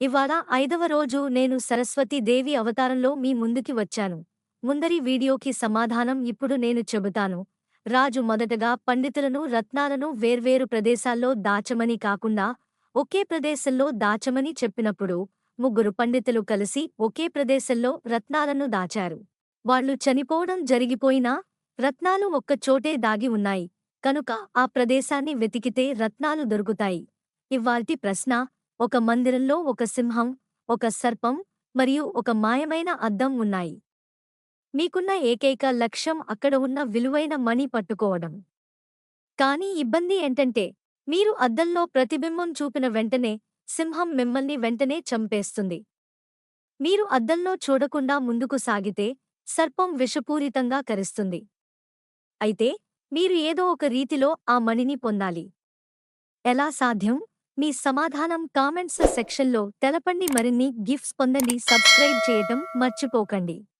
ఇవాళ ఐదవ రోజు నేను సరస్వతి దేవి అవతారంలో మీ ముందుకి వచ్చాను. ముందరి వీడియోకి సమాధానం ఇప్పుడు నేను చెబుతాను. రాజు మొదటగా పండితులను రత్నాలను వేర్వేరు ప్రదేశాల్లో దాచమని కాకుండా ఒకే ప్రదేశంలో దాచమని చెప్పినప్పుడు ముగ్గురు పండితులు కలిసి ఒకే ప్రదేశంలో రత్నాలను దాచారు. వాళ్ళు చనిపోవడం జరిగిపోయినా రత్నాలు ఒక్కచోటే దాగి ఉన్నాయి. కనుక ఆ ప్రదేశాన్ని వెతికితే రత్నాలు దొరుకుతాయి. ఇవ్వాల్టి ప్రశ్న ఒక మందిరంలో ఒక సింహం ఒక సర్పం మరియు ఒక మాయమైన అద్దం ఉన్నాయి. మీకున్న ఏకైక లక్ష్యం అక్కడ ఉన్న విలువైన మణి పట్టుకోవడం. కానీ ఇబ్బంది ఏంటంటే మీరు అద్దంలో ప్రతిబింబం చూపిన వెంటనే సింహం మిమ్మల్ని వెంటనే చంపేస్తుంది. మీరు అద్దంలో చూడకుండా ముందుకు సాగితే సర్పం విషపూరితంగా కరిస్తుంది. అయితే మీరు ఏదో ఒక రీతిలో ఆ మణిని పొందాలి. ఎలా సాధ్యం? మీ సమాధానం కామెంట్స్ సెక్షన్లో తెలపండి. మరిన్ని గిఫ్ట్స్ పొందండి. సబ్స్క్రైబ్ చేయటం మర్చిపోకండి.